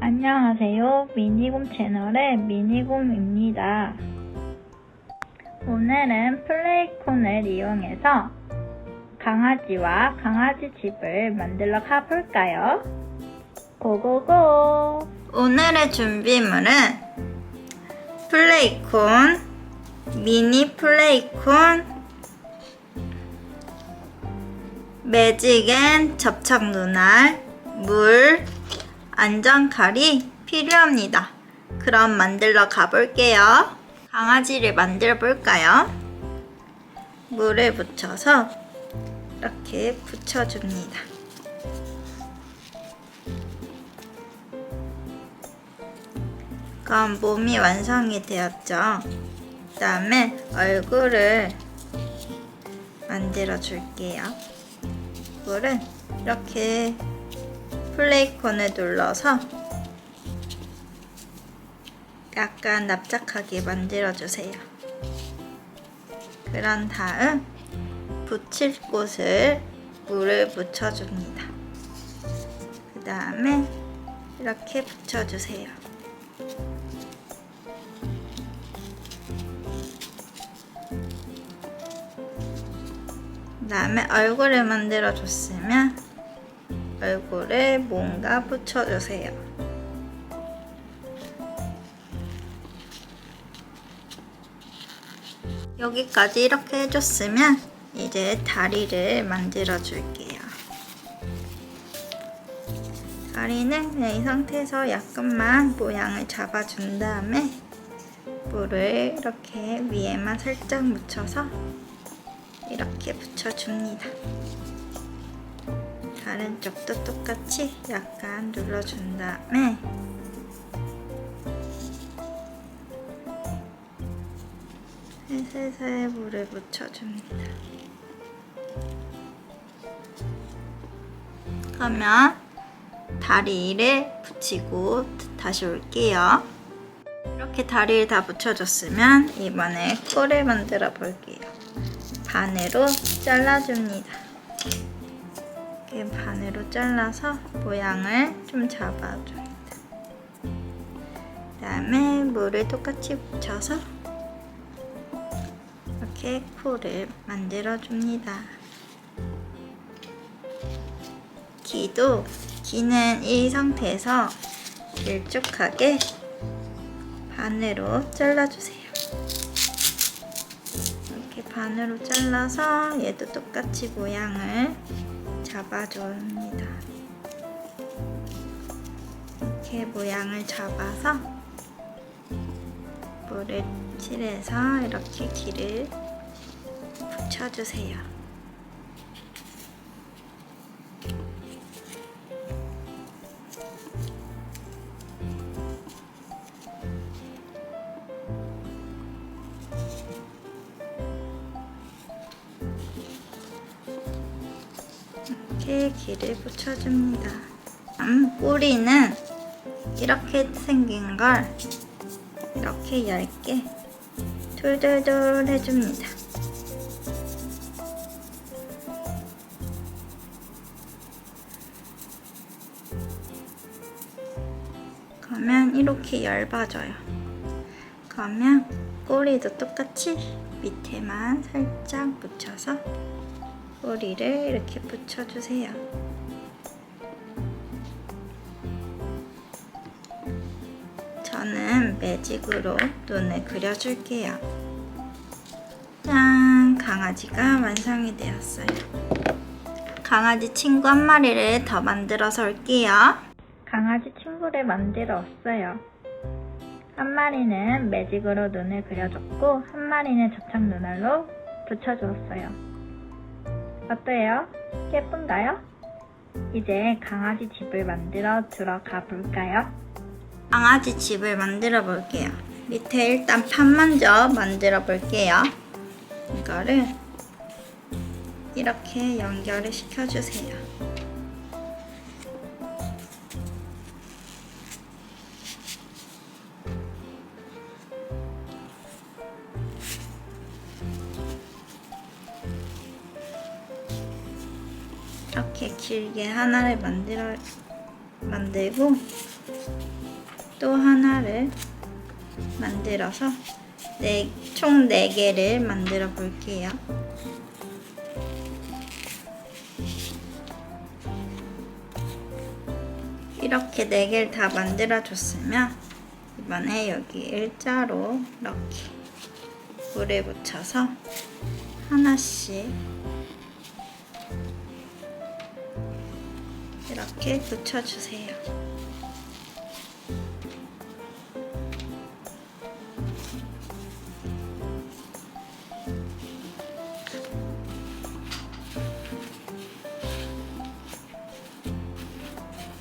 안녕하세요. 미니곰 채널의 미니곰입니다. 오늘은 플레이콘을 이용해서 강아지와 강아지 집을 만들러 가볼까요? 고고고! 오늘의 준비물은 플레이콘, 미니 플레이콘, 매직앤 접착 눈알, 물, 안전칼이 필요합니다. 그럼 만들러 가볼게요. 강아지를 만들어 볼까요? 물에 붙여서 이렇게 붙여줍니다. 그럼 몸이 완성이 되었죠. 그 다음에 얼굴을 만들어 줄게요. 물은 이렇게 플레이콘을 눌러서 약간 납작하게 만들어주세요. 그런 다음 붙일 곳을 물을 묻혀줍니다. 그 다음에 이렇게 붙여주세요. 다음에 얼굴을 만들어줬으면 얼굴에 뭔가 붙여주세요. 여기까지 이렇게 해줬으면 이제 다리를 만들어 줄게요. 다리는 이 상태에서 약간만 모양을 잡아준 다음에 물을 이렇게 위에만 살짝 묻혀서 이렇게 붙여줍니다. 다른 쪽도 똑같이 약간 눌러준 다음에 살살살 물을 묻혀줍니다. 그러면 다리를 붙이고 다시 올게요. 이렇게 다리를 다 붙여줬으면 이번에 코를 만들어 볼게요. 반으로 잘라줍니다. 이렇게 반으로 잘라서 모양을 좀 잡아줍니다. 그 다음에 물을 똑같이 묻혀서 이렇게 코를 만들어줍니다. 귀도 귀는 이 상태에서 일쭉하게 반으로 잘라주세요. 반으로 잘라서 얘도 똑같이 모양을 잡아줍니다. 이렇게 모양을 잡아서 물을 칠해서 이렇게 귀를 붙여주세요. 이렇게 귀를 붙여줍니다. 음, 꼬리는 이렇게 생긴 걸 이렇게 얇게 돌돌돌 해줍니다. 그러면 이렇게 얇아져요. 그러면 꼬리도 똑같이 밑에만 살짝 묻혀서 꼬리를 이렇게 붙여주세요. 저는 매직으로 눈을 그려줄게요. 짠! 강아지가 완성이 되었어요. 강아지 친구 한 마리를 더 만들어서 올게요. 강아지 친구를 만들어 왔어요. 한 마리는 매직으로 눈을 그려줬고, 한 마리는 접착 눈알로 붙여주었어요. 어때요? 예쁜가요? 이제 강아지 집을 만들어 들어가 볼까요? 강아지 집을 만들어 볼게요. 밑에 일단 판 먼저 만들어 볼게요. 이거를 이렇게 연결을 시켜주세요. 이렇게 길게 하나를 만들어 만들고 또 하나를 만들어서 네, 총 4개를 만들어 볼게요. 이렇게 4개를 다 만들어 줬으면 이번에 여기 일자로 이렇게 물에 묻혀서 하나씩 이렇게 붙여주세요.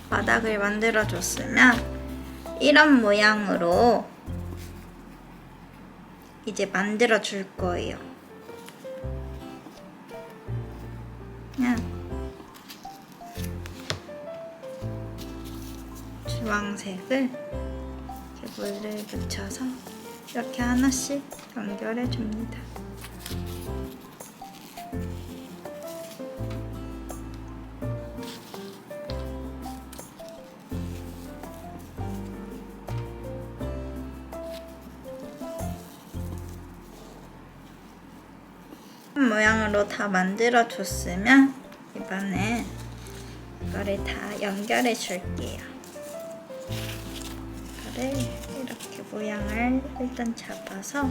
바닥을 만들어 줬으면 이런 모양으로 이제 만들어 줄 거예요. 주황색을 이렇게 물을 묻혀서 이렇게 하나씩 연결해 줍니다. 모양으로 다 만들어 줬으면 이번에 이거를 다 연결해 줄게요. 이거를 이렇게 모양을 일단 잡아서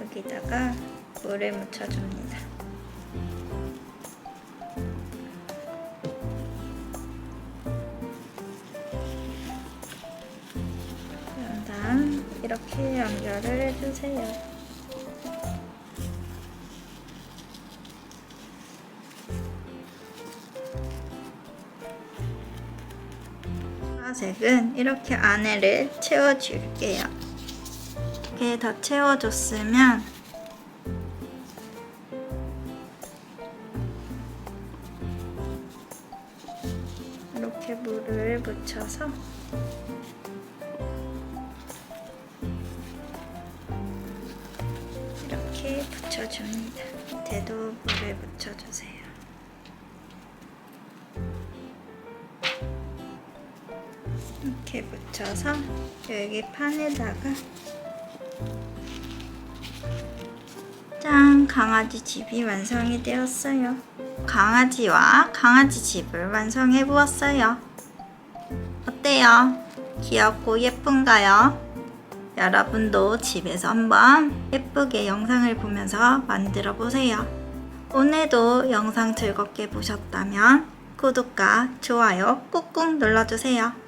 여기다가 물을 묻혀줍니다. 그런 다음 이렇게 연결을 해주세요. 파란색은 이렇게 안에를 채워줄게요. 이렇게 더 채워줬으면 이렇게 물을 묻혀서 이렇게 붙여줍니다. 밑에도 물을 묻혀주세요. 이렇게 묻혀서 여기 판에다가 짠 강아지 집이 완성이 되었어요. 강아지와 강아지 집을 완성해 보았어요. 어때요? 귀엽고 예쁜가요? 여러분도 집에서 한번 예쁘게 영상을 보면서 만들어 보세요. 오늘도 영상 즐겁게 보셨다면 구독과 좋아요 꾹꾹 눌러주세요.